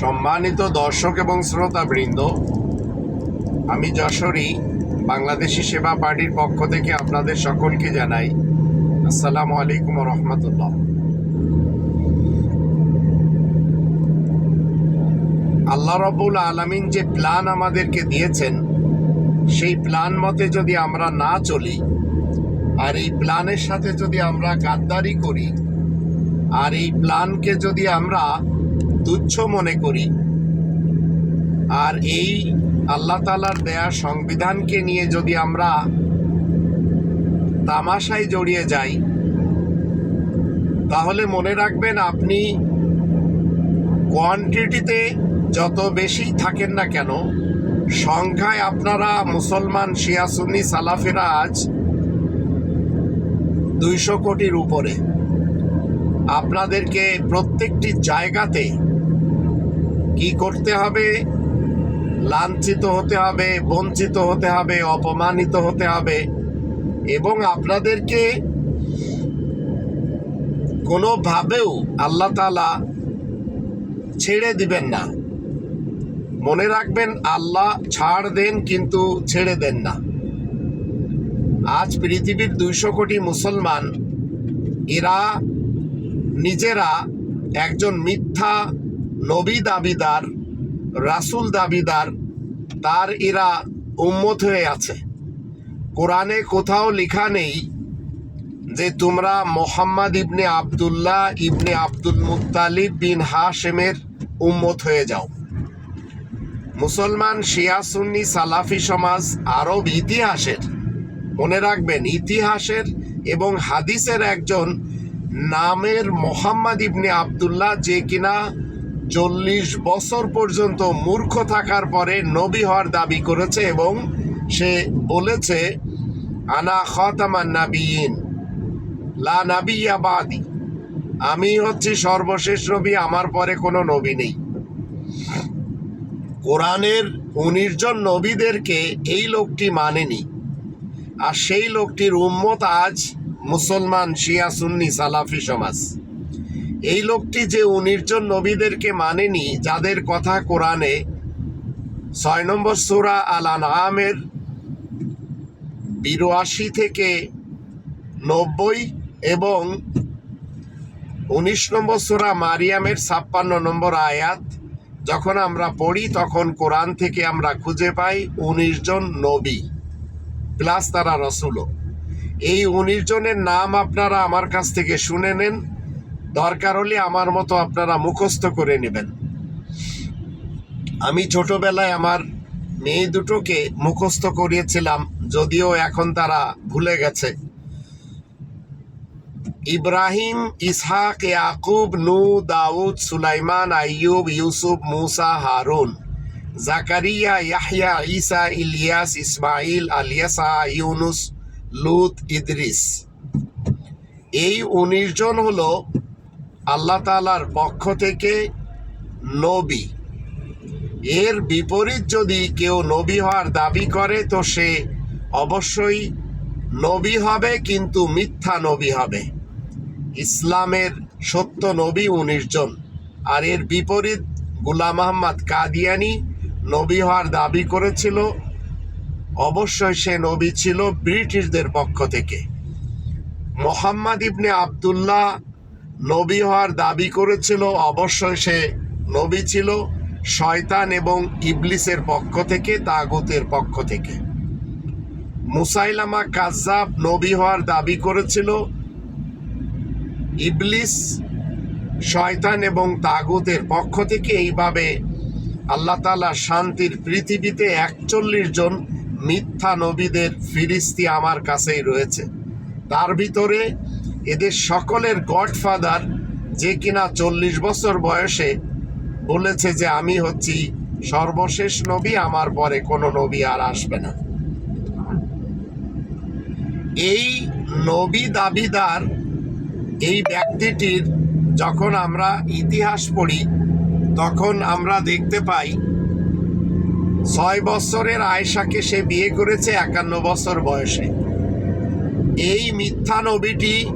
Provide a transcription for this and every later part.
সম্মানিত দর্শক এবং শ্রোতাবৃন্দ, আমি যশোরী, বাংলাদেশি সেবা পার্টির পক্ষ থেকে আপনাদের সকলকে জানাই আসসালামু আলাইকুম রহমতুল্লাহ। আল্লাহ রবুল আলমিন যে প্ল্যান আমাদেরকে দিয়েছেন, সেই প্ল্যান মতে যদি আমরা না চলি, আর এই প্ল্যানের সাথে যদি আমরা গাদ্দারি করি, আর এই প্ল্যানকে যদি আমরা তুচ্ছ মনে করি। আর এই আল্লাহ তালার দেয়া সংবিধানকে নিয়ে যদি আমরা তামাশায় জড়িয়ে যাই, তাহলে মনে রাখবেন আপনি কোয়ান্টিটিতে যত বেশি থাকেন না কেন, সংখ্যায় আপনারা মুসলমান, শিয়া, সুন্নি, সালাফেরা আজ দুইশো কোটির উপরে। আপনাদেরকে প্রত্যেকটি জায়গাতে কি করতে হবে? লাঞ্ছিত হতে হবে, বঞ্চিত হতে হবে, অপমানিত হতে হবে এবং আপনাদেরকে কোনোভাবেও আল্লাহ তালা ছেড়ে দিবেন না। মনে রাখবেন, আল্লাহ ছাড় দেন কিন্তু ছেড়ে দেন না। আজ পৃথিবীর দুইশো কোটি মুসলমান, এরা নিজেরা একজন মিথ্যা নবী দাবিদার, রাসুল দাবিদার, তার এরা উম্মত হয়ে আছে। কোরআনে কোথাও লেখা নেই যে তোমরা Muhammad ibn Abdullah ibn Abdul Muttalib bin হাশেমের উম্মত হয়ে যাও। মুসলমান শিয়া সুন্নি সালাফি সমাজ আরব ইতিহাসের, মনে রাখবেন ইতিহাসের এবং হাদিসের একজন নামের মোহাম্মদ ইবনে আবদুল্লাহ যে কিনা চল্লিশ বছর পর্যন্ত মূর্খ থাকার পরে নবী হওয়ার দাবি করেছে এবং সে বলেছে, আনা খতামান নাবিয়িন, লা নাবিয়া বাদি। আমি হচ্ছি সর্বশেষ নবী, আমার পরে কোনো নবী নেই। কোরআনের উনিশ জন নবীদেরকে এই লোকটি মানেনি। আর সেই লোকটির উম্মত আজ মুসলমান শিয়া সুন্নি সালাফি সমাজ। এই লোকটি যে উনিশ জন নবীদেরকে মানেনি, যাদের কথা কোরআনে ছয় নম্বর সুরা আল আনআমের বিরাশি থেকে নব্বই এবং উনিশ নম্বর সুরা মারিয়ামের ছাপ্পান্ন নম্বর আয়াত, যখন আমরা পড়ি তখন কোরআন থেকে আমরা খুঁজে পাই উনিশ জন নবী, প্লাস তারা রসুলও। এই উনিশ জনের নাম আপনারা আমার কাছ থেকে শুনে নেন। দরকার হলে আমার মতো আপনারা মুখস্থ করে নেবেন। আমি ছোটবেলায় আমার মেয়ে দুটোকে মুখস্থ করিয়েছিলাম, যদিও এখন তারা ভুলে গেছে। ইব্রাহিম, ইসহাক, ইয়াকুব, নু, দাউদ, সুলাইমান, আইয়ুব, ইউসুফ, মুসা, হারুন, জাকারিয়া, ইয়াহিয়া ইসা ইলিয়াস ইসমাইল আলিয়াসা, ইউনুস, লুত, ইদ্রিস। এই উনিশ জন হলো আল্লাহ তালার পক্ষ থেকে নবী। এর বিপরীত যদি কেউ নবী হওয়ার দাবি করে, তো সে অবশ্যই নবী হবে, কিন্তু মিথ্যা নবী হবে। ইসলামের সত্য নবী উনিশ জন। আর এর বিপরীত গুলাম আহম্মদ কাদিয়ানি নবী হওয়ার দাবি করেছিল, অবশ্যই সে নবী ছিল ব্রিটিশদের পক্ষ থেকে। মোহাম্মদ ইবনে আবদুল্লাহ নবী হওয়ার দাবি করেছিল, অবশ্যই সে নবী ছিল, শয়তান এবং ইবলিসের পক্ষ থেকে, তাগুতের পক্ষ থেকে। মুসাইলামা কাজাব নবী হওয়ার দাবি করেছিল, ইবলিস, শয়তান এবং তাগুতের পক্ষ থেকে এইভাবে আল্লাহ তালা শান্তির পৃথিবীতে একচল্লিশ জন মিথ্যা নবীদের ফিরিস্তি আমার কাছেই রয়েছে। তার ভিতরে এদের সকলের গডফাদার যে কিনা চল্লিশ বছর বয়সে বলেছে যে আমি হচ্ছি সর্বশেষ নবী, আমার পরে কোনো নবী আর আসবে না। এই নবী দাবিদার, এই ব্যক্তিটির যখন আমরা ইতিহাস পড়ি, তখন আমরা দেখতে পাই, ছয় বছরের আয়েশাকে সে বিয়ে করেছে একান্ন বছর বয়সে। এই মিথ্যা নবীটি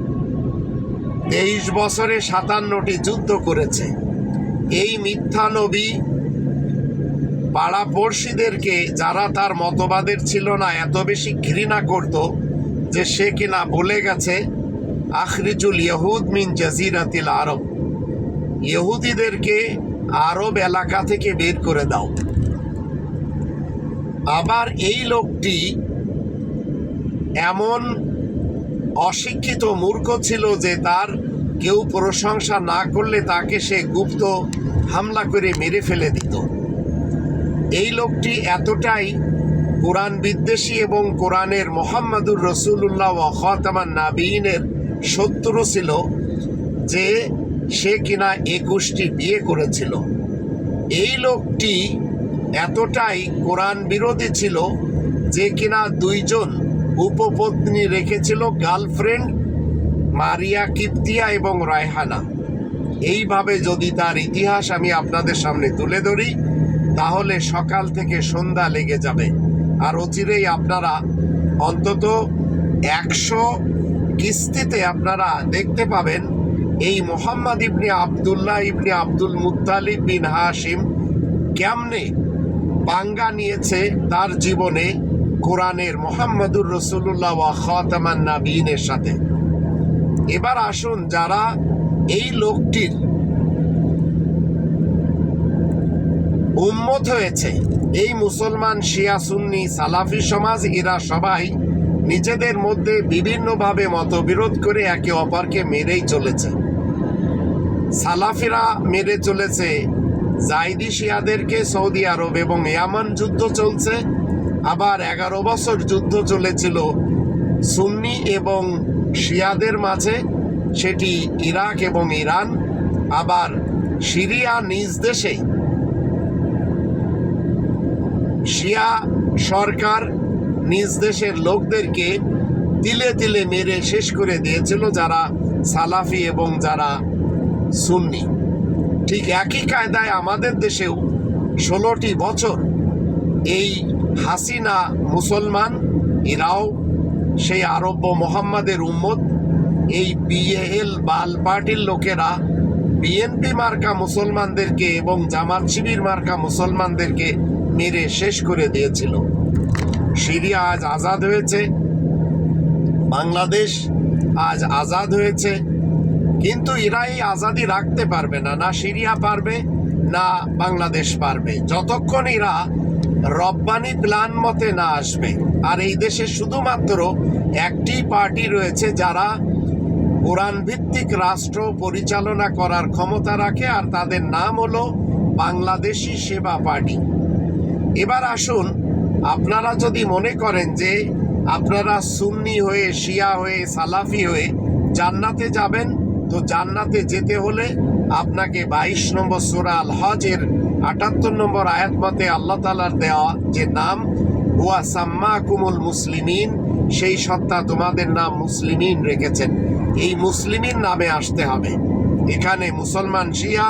তেইশ বছরে সাতান্নটি যুদ্ধ করেছে। এই মিথ্যা নবী পাড়াপড়শিদেরকে যারা তার মতবাদের ছিল না, এত বেশি ঘৃণা করত যে সে কিনা বলে গেছে, আখরিজুল ইহুদ মিন জাজিরাতিল আরব। ইহুদিদেরকে আরব এলাকা থেকে বের করে দাও। আবার এই লোকটি এমন অশিক্ষিত মূর্খ ছিল যে তার কেউ প্রশংসা না করলে তাকে সে গুপ্ত হামলা করে মেরে ফেলে দিত। এই লোকটি এতটাই কোরআন বিদ্বেষী এবং কোরআনের মোহাম্মদুর রসুল্লাহ খতামান নাবিনের শত্রু ছিল যে সে কিনা একুশটি বিয়ে করেছিল। এই লোকটি এতটাই কোরআন বিরোধী ছিল যে কিনা দুইজন উপপত্নী রেখেছিল গার্লফ্রেন্ড মারিয়া কিপ্তিয়া এবং রায়হানা। এইভাবে যদি তার ইতিহাস আমি আপনাদের সামনে তুলে ধরি, তাহলে সকাল থেকে সন্ধ্যা লেগে যাবে। আর অচিরেই আপনারা অন্তত একশো কিস্তিতে আপনারা দেখতে পাবেন এই Muhammad ibn Abdullah ibn Abdul Muttalib bin Hashim কেমনে পাঙ্গা নিয়েছে তার জীবনে কোরআনের মোহাম্মদুর রসুল্লাহ ওয়া খাতামান নাবিনের সাথে। এবার আসুন যারা এই লোকটির উম্মত হয়েছে, এই মুসলমান শিয়া, সুন্নি, সালাফি সমাজ, এরা সবাই নিজেদের মধ্যে বিভিন্নভাবে মতবিরোধ করে একে অপরকে মেরেই চলেছে। সালাফিরা মেরে চলেছে, জাইদি শিয়াদেরকে সৌদি আরব এবং ইয়ামান যুদ্ধ চলছে আবার এগারো বছর যুদ্ধ চলেছিল। সুন্নি এবং শিয়াদের মাঝে, সেটি ইরাক এবং ইরান, আবার সিরিয়া নিজ দেশেই। শিয়া সরকার নিজ দেশের লোকদেরকে তিলে তিলে মেরে শেষ করে দিয়েছিল যারা সালাফি এবং যারা সুন্নি। ঠিক একই কায়দায় আমাদের দেশেও ষোলোটি বছর এই হাসিনা মুসলমান এরাও সেই আরব্য মোহাম্মদের উম্মত, এই বিএএল বাল পার্টির লোকেরা, বিএনপি মার্কা মুসলমানদেরকে এবং জামাত শিবির মার্কা মুসলমানদেরকে মেরে শেষ করে দিয়েছিল। সিরিয়া আজ আজাদ হয়েছে, বাংলাদেশ আজ আজাদ হয়েছে, কিন্তু এরা এই আজাদি রাখতে পারবে না না সিরিয়া পারবে, না বাংলাদেশ পারবে। যতক্ষণ এরা রব্বানি প্ল্যান মতে না আসবে। আর এই দেশে শুধুমাত্র একটি পার্টি রয়েছে যারা কোরআন ভিত্তিক রাষ্ট্র পরিচালনা করার ক্ষমতা রাখে, আর তাদের নাম হলো বাংলাদেশি সেবা পার্টি। এবার আসুন, আপনারা যদি মনে করেন যে আপনারা সুন্নি হয়ে, শিয়া হয়ে, সালাফি হয়ে জান্নাতে যাবেন, তো জান্নাতে যেতে হলে আপনাকে বাইশ নম্বর সোরা আল হজের আটাত্তর নম্বর আয়াত মতে আল্লাহ তালার দেওয়া যে নাম, হুয়া সাম্মা কুমুল মুসলিমিন সেই সত্তা তোমাদের নাম মুসলিমিন রেখেছেন। এই মুসলিমিন নামে আসতে হবে। এখানে মুসলমান শিয়া,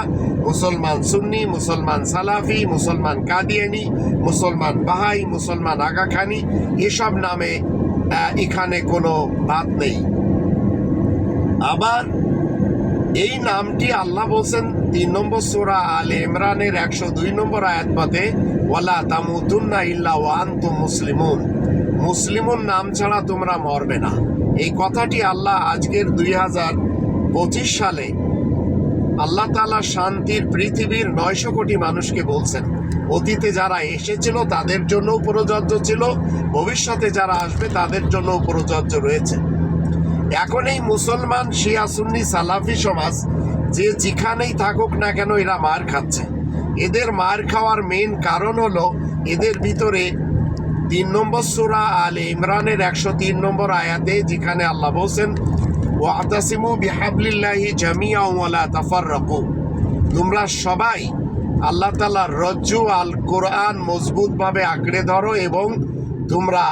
মুসলমান সুন্নি, মুসলমান সালাফি, মুসলমান কাদিয়ানি, মুসলমান বাহাই, মুসলমান আগাখানি, এসব নামে এখানে কোনো বাদ নেই। আবার এই নামটি আল্লাহ বলছেন তিন নম্বর সোরা আল ইমরানের একশো দুই নম্বর আয়াত মতে ওয়ালা তামুতুন্না ইল্লা ওয়ান্তু মুসলিমুন। মুসলিমুন নাম ছাড়া তোমরা মরবে না। এই কথাটি আল্লাহ আজকের দুই হাজার পঁচিশ সালে আল্লাহ তালা শান্তির পৃথিবীর নয়শো কোটি মানুষকে বলছেন। অতীতে যারা এসেছিল, তাদের জন্যও প্রযোজ্য ছিল। ভবিষ্যতে যারা আসবে, তাদের জন্যও প্রযোজ্য রয়েছে। এখন এই মুসলমান শিয়া সুন্নি সালাফি সমাজ যে যেখানেই থাকুক না কেন এরা মার খাচ্ছে। এদের মার খাওয়ার মেন কারণ হলো এদের ভিতরে তিন নম্বর সুরা আল ইমরানের একশো তিন নম্বর আয়াতে যেখানে আল্লাহ বলছেন ও আতাসিমু বিহাবলিল্লাহি জামিয়া ওয়ালা তাফাররাকু। তোমরা সবাই আল্লাহ তালার রজ্জু আল কোরআন মজবুতভাবে আঁকড়ে ধরো এবং তোমরা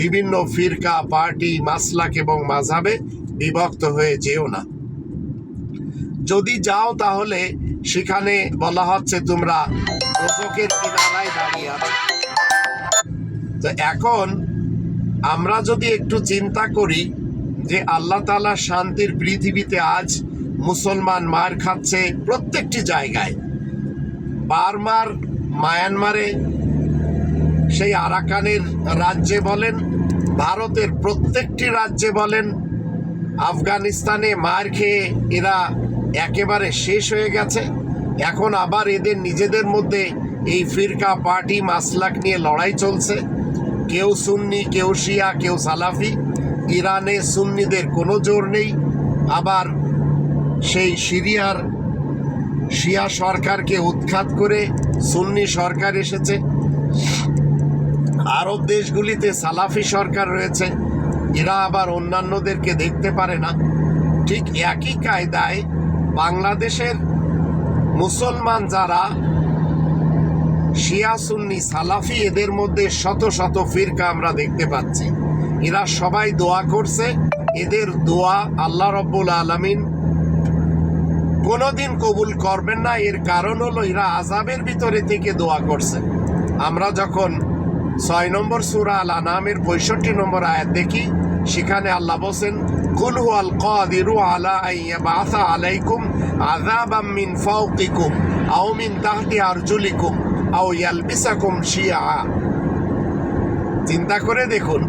বিভিন্ন ফিরকা, পার্টি, মাসলাক এবং মাঝাবে বিভক্ত হয়ে যেও না। যদি যাও তাহলে সেখানে বলা হচ্ছে তোমরা কিনারায় দাঁড়িয়ে আছো। তো এখন আমরা যদি একটু চিন্তা করি যে আল্লাহ তালা শান্তির পৃথিবীতে আজ মুসলমান মার খাচ্ছে প্রত্যেকটি জায়গায়। বারমার, মায়ানমারে, সেই আরাকানের রাজ্যে বলেন, ভারতের প্রত্যেকটি রাজ্যে বলেন, আফগানিস্তানে মার খেয়ে এরা একেবারে শেষ হয়ে গেছে। এখন আবার এদের নিজেদের মধ্যে এই ফিরকা পার্টি মাসলাক নিয়ে লড়াই চলছে। কেউ সুন্নি, কেউ শিয়া, কেউ সালাফি। ইরানে সুন্নিদের কোনো জোর নেই। আবার সেই সিরিয়ার শিয়া সরকারকে উৎখাত করে সুন্নি সরকার এসেছে। আরব দেশগুলিতে সালাফি সরকার রয়েছে। এরা আবার অন্যান্যদেরকে দেখতে পারে না। ঠিক একই কায়দায় বাংলাদেশের মুসলমান যারা শিয়া, সুন্নি, সালাফি, এদের মধ্যে শত শত ফিরকা আমরা দেখতে পাচ্ছি। এরা সবাই দোয়া করছে। এদের দোয়া আল্লাহ রব্বুল আলমিন কোনোদিন কবুল করবেন না। এর কারণ হলো এরা আজাবের ভিতরে থেকে দোয়া করছে। আমরা যখন ছয় নম্বর সুরা আল আনামের পঁয়ষট্টি নম্বর আয়াত দেখি, সেখানে আল্লাহ বলছেন কুল হুয়াল কাদিরু আলা আইয়া বাসা আলাইকুম আযাবাম মিন ফাওকিকুম আও মিন তাহতি আরজুলিকুম আও ইয়ালবিসাকুম শিয়া চিন্তা করে দেখুন,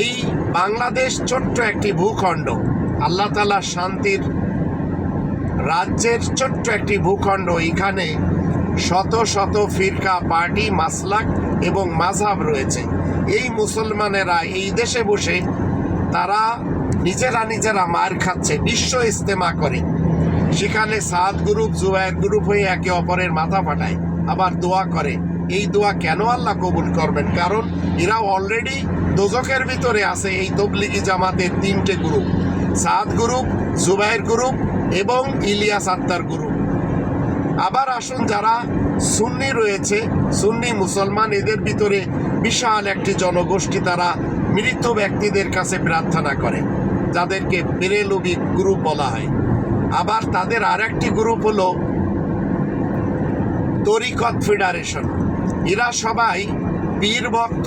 এই বাংলাদেশ ছোট্ট একটি ভূখণ্ড, আল্লাহ তালা শান্তির রাজ্যের ছোট্ট একটি ভূখণ্ড এখানে শত শত ফিরকা, পার্টি, মাসলাক এবং মাঝহাব রয়েছে। এই মুসলমানেরা এই দেশে বসে তারা নিজেরা নিজেরা মার খাচ্ছে বিশ্ব ইস্তেমা করে। সেখানে সাদ গ্রুপ জুবায়ের গ্রুপ হয়ে একে অপরের মাথা ফাটায়, আবার দোয়া করে। এই দোয়া কেন আল্লাহ কবুল করবেন? কারণ এরা অলরেডি দোজকের ভিতরে আছে এই তবলিগি জামাতের তিনটে group. Saad group Zubair group এবং ইলিয়াস আত্মার গ্রুপ। আবার আসুন যারা সুন্নি রয়েছে, সুন্নি মুসলমান, এদের ভিতরে বিশাল একটি জনগোষ্ঠী তারা মৃত ব্যক্তিদের কাছে প্রার্থনা করে। যাদেরকে বেরেলবি গ্রুপ বলা হয়। আবার তাদের আর একটি গ্রুপ হলো তরিকত ফেডারেশন। এরা সবাই পীর ভক্ত,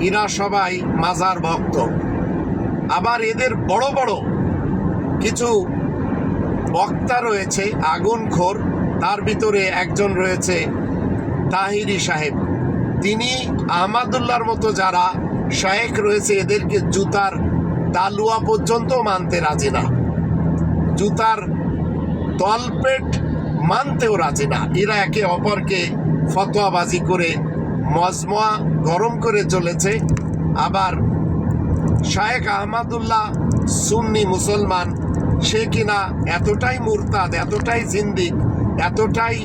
এরা সবাই মাজার ভক্ত। আবার এদের বড় বড় কিছু বক্তা রয়েছে আগুনখোর তার ভিতরে একজন রয়েছে তাহিরি সাহেব। তিনি আহমাদুল্লার মতো যারা শায়েক রয়েছে, এদেরকে জুতার তালুয়া পর্যন্ত মানতে রাজি না। জুতার তলপেট মানতেও রাজি না। এরা একে অপরকে ফতোয়াবাজি করে, মজমোয়া গরম করে চলেছে। আবার শায়েক আহমাদুল্লাহ সুন্নি মুসলমান, সে কিনা এতটাই মুরতাদ, এতটাই জিন্দিক, এতটাই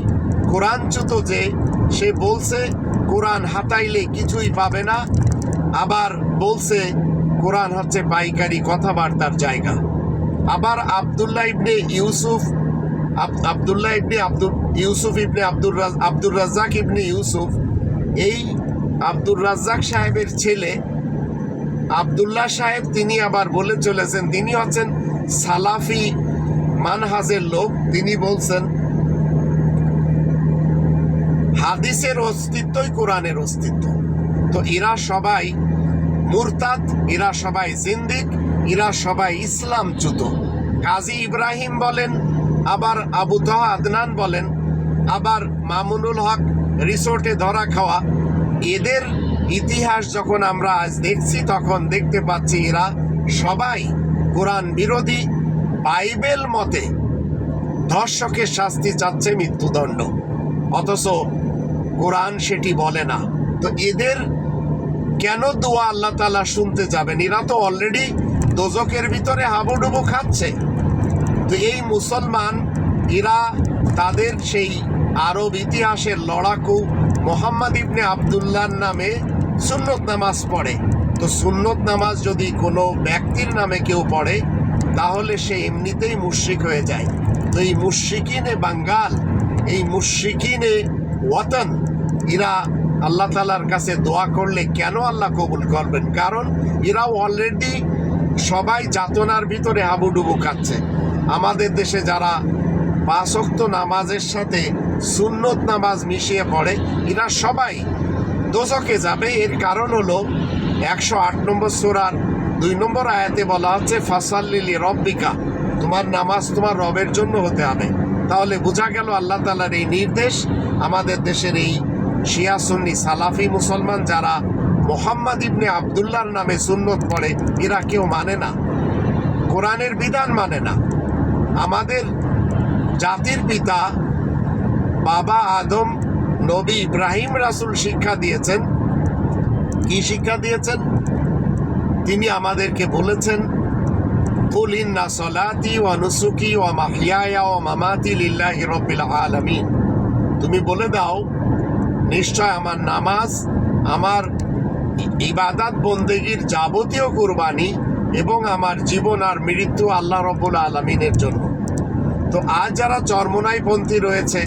কোরআনচ্যুত যে সে বলছে, কোরআন হাতাইলে কিছুই পাবে না। আবার বলছে কোরআন হচ্ছে পাইকারি কথাবার্তার জায়গা। আবার আবদুল্লাহ ইবনে ইউসুফ, আব- আবদুল্লাহ ইবনে আব্দুল, ইউসুফ ইবনে আব্দুর আব্দুর রাজ্জাক ইবনে ইউসুফ, এই আব্দুর রাজ্জাক সাহেবের ছেলে আবদুল্লাহ সাহেব, তিনি আবার বলে চলেছেন, তিনি হচ্ছেন সালাফি মানহাজের লোক। তিনি বলছেন, হাদিসের অস্তিত্বই কোরআনের অস্তিত্ব। তো এরা সবাই মুরতাদ, এরা সবাই জিন্দিক, এরা সবাই ইসলামচ্যুত। কাজী ইব্রাহিম বলেন, আবার আবু তহা আদনান বলেন, আবার মামুনুল হক রিসোর্টে ধরা খাওয়া। এদের ইতিহাস যখন আমরা আজ দেখছি, তখন দেখতে পাচ্ছি এরা সবাই কোরআন বিরোধী, বাইবেল মতে ধর্ষকের শাস্তি চাচ্ছে মৃত্যুদণ্ড। অথচ কোরআন সেটি বলে না। তো এদের কেন দোয়া আল্লাহ তালা শুনতে যাবেন? এরা তো অলরেডি দোজকের ভিতরে হাবুডুবু খাচ্ছে। তো এই মুসলমান, এরা তাদের সেই আরব ইতিহাসের লড়াকু মোহাম্মদ ইবনে আবদুল্লার নামে সুন্নত নামাজ পড়ে। তো সুন্নত নামাজ যদি কোনো ব্যক্তির নামে কেউ পড়ে, তাহলে সে এমনিতেই মুশ্রিক হয়ে যায়। তো এই মুশ্রিকিনে বাঙ্গাল, এই মুশ্রিকিনে ওয়াতন, এরা আল্লাহ তালার কাছে দোয়া করলে কেন আল্লাহ কবুল করবেন? কারণ এরাও অলরেডি সবাই যাতনার ভিতরে হাবুডুবু খাচ্ছে। আমাদের দেশে যারা পাঁচক্ত নামাজের সাথে সুন্নত নামাজ মিশিয়ে পড়ে, এরা সবাই দোজকে যাবে। এর কারণ হলো একশো আট নম্বর সুরার দুই নম্বর আয়াতে বলা হচ্ছে ফাসাল্লিলি রব্বিকা তোমার নামাজ তোমার রবের জন্য হতে হবে। তাহলে বোঝা গেল আল্লাহ তালার এই নির্দেশ, আমাদের দেশের এই শিয়া সুন্নি সালাফি মুসলমান যারা মোহাম্মদ ইবনে আবদুল্লাহর নামে সুন্নত পড়ে, এরা কেউ মানে না। কোরআনের বিধান মানে না। আমাদের জাতির পিতা বাবা আদম, নবী ইব্রাহিম রাসুল শিক্ষা দিয়েছেন। কি শিক্ষা দিয়েছেন? তিনি আমাদেরকে বলেছেন ওয়া নুসুকি ওয়া মাহইয়ায়া ওয়া মামাতি লিল্লাহি রাব্বিল আলামিন। তুমি বলে দাও নিশ্চয় আমার নামাজ, আমার ইবাদাত বন্দেগীর যাবতীয় কুরবানি এবং আমার জীবন আর মৃত্যু আল্লাহ রব্বুল আলমিনের জন্য। তো আজ যারা চরমোনাই পন্থী রয়েছে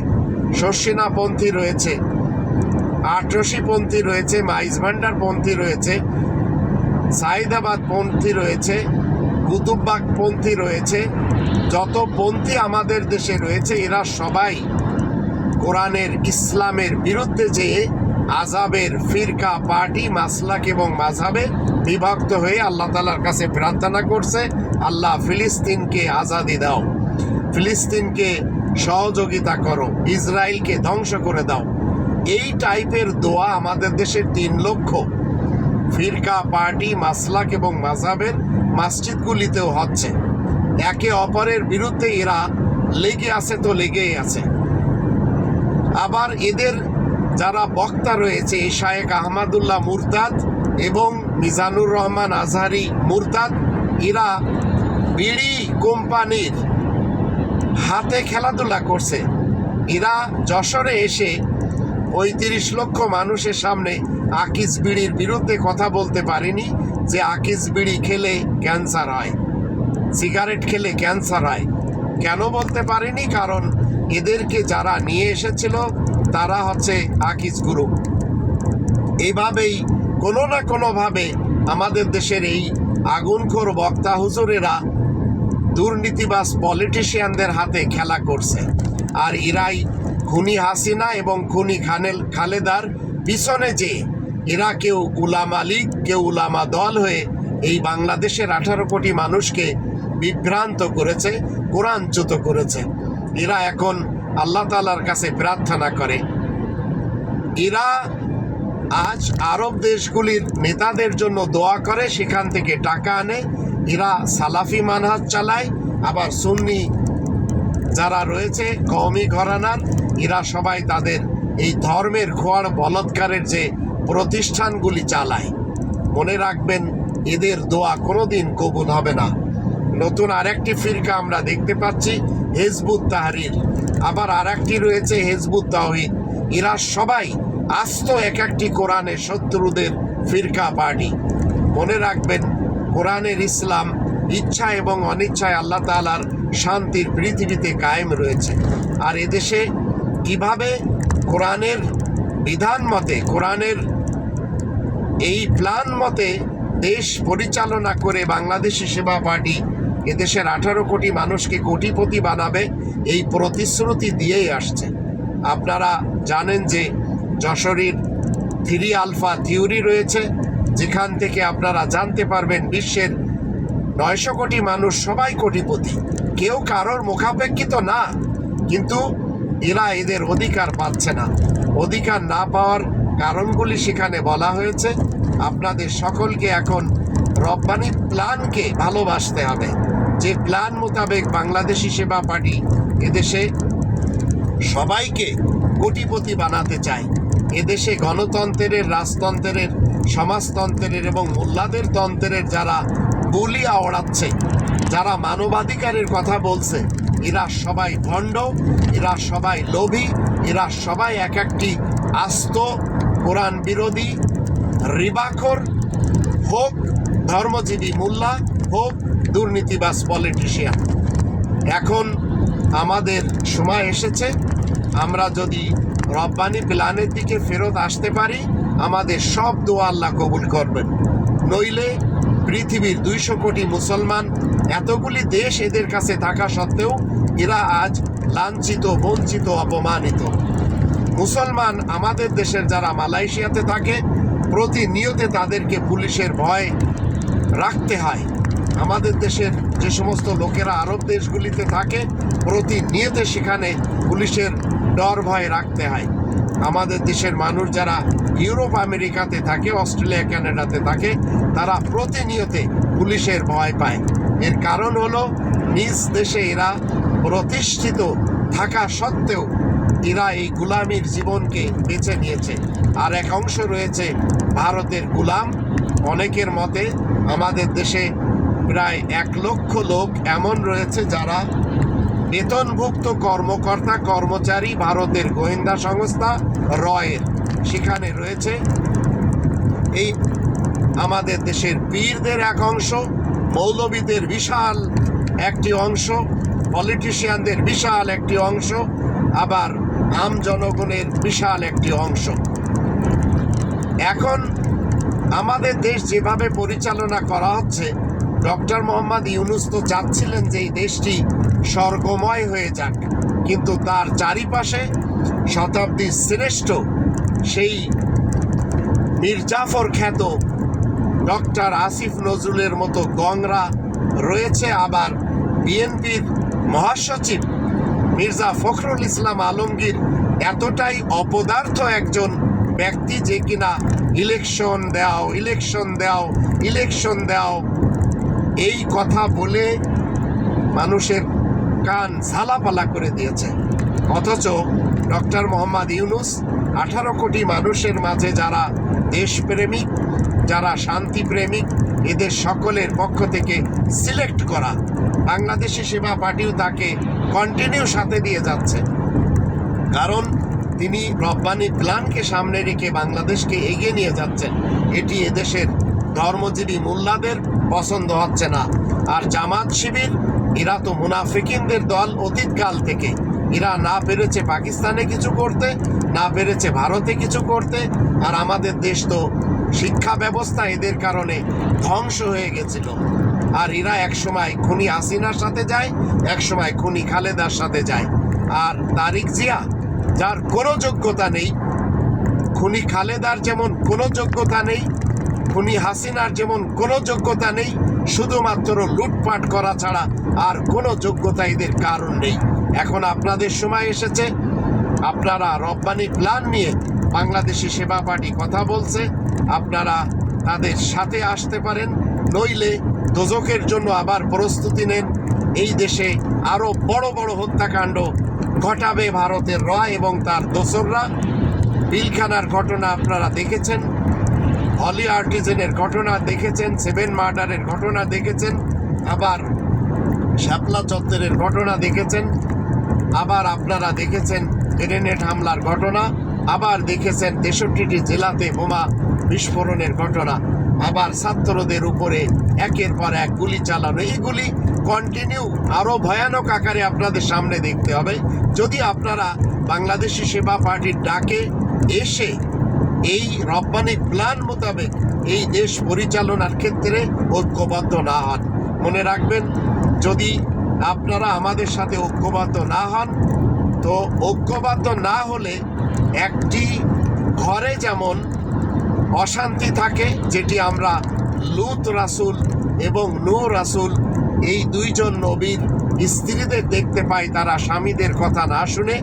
শস্যিনা পন্থী রয়েছে আটরসি পন্থী রয়েছে মাইজ ভান্ডার পন্থী রয়েছে সাইদাবাদ পন্থী রয়েছে কুতুববাগ পন্থী রয়েছে, যত পন্থী আমাদের দেশে রয়েছে, এরা সবাই কোরআনের, ইসলামের বিরুদ্ধে যে আজাবের ফিরকা, পার্টি, মাসলাক এবং মাঝাবে বিভক্ত হয়ে আল্লাহ তালার কাছে প্রার্থনা করছে, আল্লাহ ফিলিস্তিনকে আজাদি দাও। ফিলিস্তিনকে সহযোগিতা করো, ইসরায়েলকে ধ্বংস করে দাও। এই টাইপের দোয়া আমাদের দেশের তিন লক্ষ। ফিরকা, পার্টি, মাসলাক এবং মাঝাবের মসজিদগুলিতেও হচ্ছে। একে অপরের বিরুদ্ধে এরা লেগে আছে তো লেগেই আছে। আবার এদের যারা বক্তা রয়েছে শায়েক আহমদুল্লাহ মুরতাদ এবং মিজানুর রহমান আজহারি মুরতাদ, এরা বিড়ি কোম্পানির হাতে খেলাধুলা করছে। এরা যশোরে এসে পঁয়ত্রিশ লক্ষ মানুষের সামনে আকিস বিড়ির বিরুদ্ধে কথা বলতে পারেনি যে আকিস বিড়ি খেলে ক্যান্সার হয়, সিগারেট খেলে ক্যান্সার হয়। কেন বলতে পারেনি? কারণ এদেরকে যারা নিয়ে এসেছিল, তারা হচ্ছে আকিজ গ্রুপ এভাবেই কোনো না কোনোভাবে আমাদের দেশের এই আগুনখোর বক্তা হুজুরেরা দুর্নীতিবাস পলিটিশিয়ানদের হাতে খেলা করছে। আর ইরাই খুনি হাসিনা এবং খুনি খানেল খালেদার পিছনে যে এরা কেউ উলামা লীগ, কেউ উলামা দল হয়ে এই বাংলাদেশের আঠারো কোটি মানুষকে বিভ্রান্ত করেছে, কোরআনচ্যুত করেছে। এরা এখন আল্লাহ তালার কাছে প্রার্থনা করে। এরা আজ আরব দেশগুলির নেতাদের জন্য দোয়া করে, সেখান থেকে টাকা আনে। এরা সালাফি মানহাজ চালায়, আবার সুন্নি যারা রয়েছে, কওমি ঘরানার, এরা সবাই তাদের এই ধর্মের খোয়ার বলৎকারের যে প্রতিষ্ঠানগুলি চালায়। মনে রাখবেন, এদের দোয়া কোনোদিন কবুল হবে না। নতুন আরেকটি ফিরকা আমরা দেখতে পাচ্ছি, হেজবুত তাহরির। আবার আরেকটি রয়েছে হেজবুত তাহিদ এরা সবাই আস্ত এক একটি কোরআনের শত্রুদের ফিরকা পার্টি মনে রাখবেন, কোরআনের ইসলাম ইচ্ছা এবং অনিচ্ছায় আল্লাহ তালার শান্তির পৃথিবীতে কায়েম রয়েছে। আর এদেশে কীভাবে কোরআনের বিধান মতে, কোরআনের এই প্ল্যান মতে দেশ পরিচালনা করে বাংলাদেশি সেবা পার্টি এদেশের আঠারো কোটি মানুষকে কোটিপতি বানাবে, এই প্রতিশ্রুতি দিয়েই আসছে। আপনারা জানেন যে যশোরীর থ্রি আলফা থিওরি রয়েছে, যেখান থেকে আপনারা জানতে পারবেন বিশ্বের নয়শো কোটি মানুষ সবাই কোটিপতি। কেউ কারোর মুখাপেক্ষিত না, কিন্তু এরা এদের অধিকার পাচ্ছে না। অধিকার না পাওয়ার কারণগুলি সেখানে বলা হয়েছে। আপনাদের সকলকে এখন রব্বানি প্ল্যানকে ভালোবাসতে হবে। যে প্ল্যান মোতাবেক বাংলাদেশি সেবা পার্টি এদেশে সবাইকে কোটিপতি বানাতে চায়। এদেশে গণতন্ত্রের, রাজতন্ত্রের, সমাজতন্ত্রের এবং মোল্লাদের তন্ত্রের যারা বলিয়া ওড়াচ্ছে, যারা মানবাধিকারের কথা বলছে, এরা সবাই ভণ্ড, এরা সবাই লোভী, এরা সবাই এক একটি আস্ত, কোরআন বিরোধী, রিবাখর হোক ধর্মজীবী মোল্লা হোক দুর্নীতিবাজ পলিটিশিয়ান। এখন আমাদের সময় এসেছে, আমরা যদি রব্বানি প্ল্যানের দিকে ফেরত আসতে পারি, আমাদের সব দোয়া আল্লাহ কবুল করবেন। নইলে পৃথিবীর দুইশো কোটি মুসলমান, এতগুলি দেশ এদের কাছে থাকা সত্ত্বেও এরা আজ লাঞ্ছিত, বঞ্চিত, অপমানিত। মুসলমান আমাদের দেশের যারা মালয়েশিয়াতে থাকে, প্রতিনিয়তে তাদেরকে পুলিশের ভয় রাখতে হয়। আমাদের দেশের যে সমস্ত লোকেরা আরব দেশগুলিতে থাকে, প্রতিনিয়ত সেখানে পুলিশের ডর ভয় রাখতে হয়। আমাদের দেশের মানুষ যারা ইউরোপ, আমেরিকাতে থাকে, অস্ট্রেলিয়া, ক্যানাডাতে থাকে, তারা প্রতিনিয়তে পুলিশের ভয় পায়। এর কারণ হলো, নিজ দেশে এরা প্রতিষ্ঠিত থাকা সত্ত্বেও এরা এই গুলামির জীবনকে বেছে নিয়েছে। আর এক অংশ রয়েছে ভারতের গুলাম। অনেকের মতে, আমাদের দেশে প্রায় এক লক্ষ লোক এমন রয়েছে যারা বেতনভুক্ত কর্মকর্তা, কর্মচারী ভারতের গোয়েন্দা সংস্থা রয়ের সেখানে রয়েছে। এই আমাদের দেশের বীরদের এক অংশ, মৌলবীদের বিশাল একটি অংশ, পলিটিশিয়ানদের বিশাল একটি অংশ, আবার আম জনগণের বিশাল একটি অংশ। এখন আমাদের দেশ যেভাবে পরিচালনা করা হচ্ছে ডক্টর মোহাম্মদ ইউনুস তো চাচ্ছিলেন যে এই দেশটি স্বর্গময় হয়ে যাক, কিন্তু তার চারিপাশে শতাব্দীর শ্রেষ্ঠ সেই মির্জাফর খ্যাত ডক্টর আসিফ নজরুলের মতো গংরা রয়েছে আবার বিএনপির মহাসচিব মির্জা ফখরুল ইসলাম আলমগীর এতটাই অপদার্থ একজন ব্যক্তি যে কিনা ইলেকশন দাও ইলেকশন দাও ইলেকশন দাও এই কথা বলে মানুষের কান ঝালাপালা করে দিয়েছে। অথচ ডক্টর মোহাম্মদ ইউনুস আঠারো কোটি মানুষের মাঝে যারা দেশপ্রেমিক, যারা শান্তিপ্রেমিক, এদের সকলের পক্ষ থেকে সিলেক্ট করা বাংলাদেশি সেবা পার্টিও তাকে কন্টিনিউ সাথে দিয়ে যাচ্ছে। কারণ তিনি রব্বানি প্ল্যানকে সামনে রেখে বাংলাদেশকে এগিয়ে নিয়ে যাচ্ছেন। এটি এদেশের ধর্মজীবী মোল্লাদের পছন্দ হচ্ছে না। আর জামাত শিবির, এরা তো মুনাফিকিনদের দল অতীতকাল থেকে। এরা না পেরেছে পাকিস্তানে কিছু করতে, না পেরেছে ভারতে কিছু করতে, আর আমাদের দেশ তো শিক্ষা ব্যবস্থা এদের কারণে ধ্বংস হয়ে গেছিল। আর এরা একসময় খুনি হাসিনার সাথে যায়, একসময় খুনি খালেদার সাথে যায়। আর তারিক জিয়া, যার কোনো যোগ্যতা নেই, খুনি খালেদার যেমন কোনো যোগ্যতা নেই খুনি হাসিনার যেমন কোনো যোগ্যতা নেই, শুধুমাত্র লুটপাট করা ছাড়া আর কোনো যোগ্যতা এদের কারণ নেই। এখন আপনাদের সময় এসেছে। আপনারা রব্বানি প্ল্যান নিয়ে বাংলাদেশি সেবা পার্টি কথা বলছে। আপনারা তাদের সাথে আসতে পারেন, নইলে দোজকের জন্য আবার প্রস্তুতি নেন। এই দেশে আরও বড় বড় হত্যাকাণ্ড ঘটাবে ভারতের রয় এবং তার দোসররা। পিলখানার ঘটনা আপনারা দেখেছেন। হলি আর্টিজেনের ঘটনা দেখেছেন, সেভেন মার্ডারের ঘটনা দেখেছেন, আবার শ্যাপলা চত্বরের ঘটনা দেখেছেন, আবার আপনারা দেখেছেন গ্রেনেড হামলার ঘটনা, আবার দেখেছেন তেষট্টিটি জেলাতে বোমা বিস্ফোরণের ঘটনা, আবার ছাত্রদের উপরে একের পর এক গুলি চালানো। এইগুলি কন্টিনিউ আরও ভয়ানক আকারে আপনাদের সামনে দেখতে হবে। যদি আপনারা বাংলাদেশি সেবা পার্টির ডাকে এসে এই রব্বানি প্ল্যান মোতাবেক এই দেশ পরিচালনার ক্ষেত্রে ঐক্যবদ্ধ না হন। মনে রাখবেন, যদি আপনারা আমাদের সাথে ঐক্যবদ্ধ না হন, তো ঐক্যবদ্ধ না হলে একটি ঘরে যেমন অশান্তি থাকে, যেটি আমরা লুত রাসুল এবং নূর রাসুল, এই দুইজন নবীর স্ত্রীদের দেখতে পাই, তারা স্বামীদের কথা না শুনে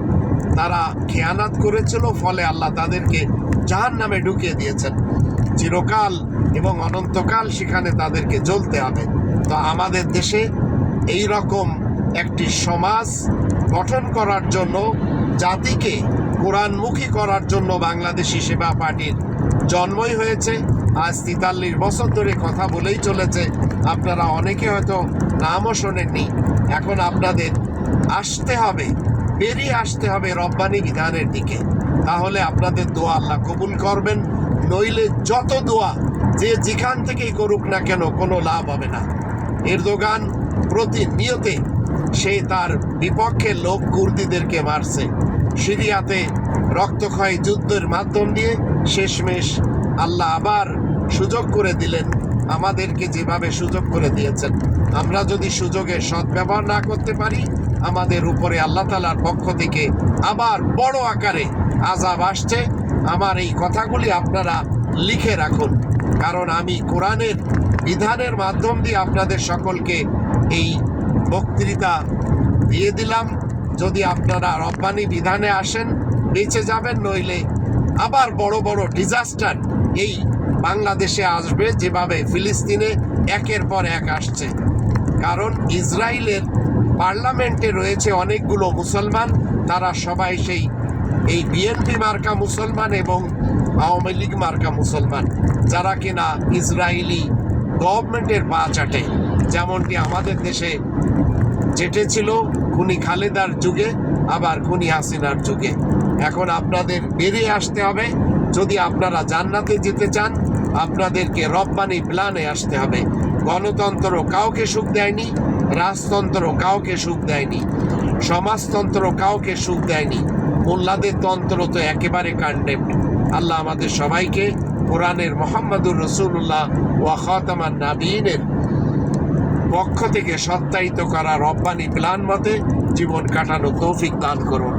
তারা খেয়ানাত করেছিল, ফলে আল্লাহ তাদেরকে জাহান নামে ঢুকিয়ে দিয়েছেন। চিরকাল এবং অনন্তকাল সেখানে তাদেরকে জ্বলতে হবে। তো আমাদের দেশে এই রকম একটি সমাজ গঠন করার জন্য, জাতিকে কোরআনমুখী করার জন্য বাংলাদেশি সেবা পার্টির জন্মই হয়েছে। আজ তেতাল্লিশ বছর ধরে কথা বলেই চলেছে। আপনারা অনেকে হয়তো নামও শোনেননি। এখন আপনাদের আসতে হবে। বেরিয়ে আসতে হবে রব্বানি বিধানের দিকে। তাহলে আপনাদের দোয়া আল্লাহ কবুল করবেন, নইলে যত দোয়া যে যেখান থেকেই করুক না কেন কোনো লাভ হবে না। এরদোগান প্রতিনিয়তে সে তার বিপক্ষে লোক কুর্দিদেরকে মারছে। সিরিয়াতে রক্তক্ষয় যুদ্ধের মাধ্যম দিয়ে শেষমেশ আল্লাহ আবার সুযোগ করে দিলেন, আমাদেরকে যেভাবে সুযোগ করে দিয়েছেন। আমরা যদি সুযোগের সদ্ব্যবহার না করতে পারি আমাদের উপরে আল্লাহ তালার পক্ষ থেকে আবার বড় আকারে আজাব আসছে। আমার এই কথাগুলি আপনারা লিখে রাখুন। কারণ আমি কোরআনের বিধানের মাধ্যম দিয়ে আপনাদের সকলকে এই বক্তৃতা দিয়ে দিলাম। যদি আপনারা রব্বানি বিধানে আসেন, বেঁচে যাবেন, নইলে আবার বড় বড় ডিজাস্টার এই বাংলাদেশে আসবে। যেভাবে ফিলিস্তিনে একের পর এক আসছে। কারণ ইসরায়েলের পার্লামেন্টে রয়েছে অনেকগুলো মুসলমান, তারা সবাই সেই, এই বিএনপি মার্কা মুসলমান এবং আওয়ামী লীগ মার্কা মুসলমান, যারা কিনা ইসরায়েলি গভর্নমেন্টের পা চাটে। যেমনটি আমাদের দেশে চেটেছিল খুনি খালেদার যুগে, আবার খুনি হাসিনার যুগে। এখন আপনাদের বেরিয়ে আসতে হবে। যদি আপনারা জান্নাতে যেতে চান, আপনাদেরকে রব্বানি প্ল্যানে আসতে হবে। গণতন্ত্র কাউকে সুখ দেয়নি রাজতন্ত্র কাউকে সুখ দেয়নি, সমাজতন্ত্র কাউকে সুখ দেয়নি, মোল্লাদের তন্ত্র তো একেবারে কান্ডেমড আল্লাহ আমাদের সবাইকে কোরআনের মোহাম্মদুর রসুল্লাহ ওয়া খাতামান নাবিনের পক্ষ থেকে সত্যায়িত করা রব্বানি প্ল্যান মতে জীবন কাটানো তৌফিক দান করুন।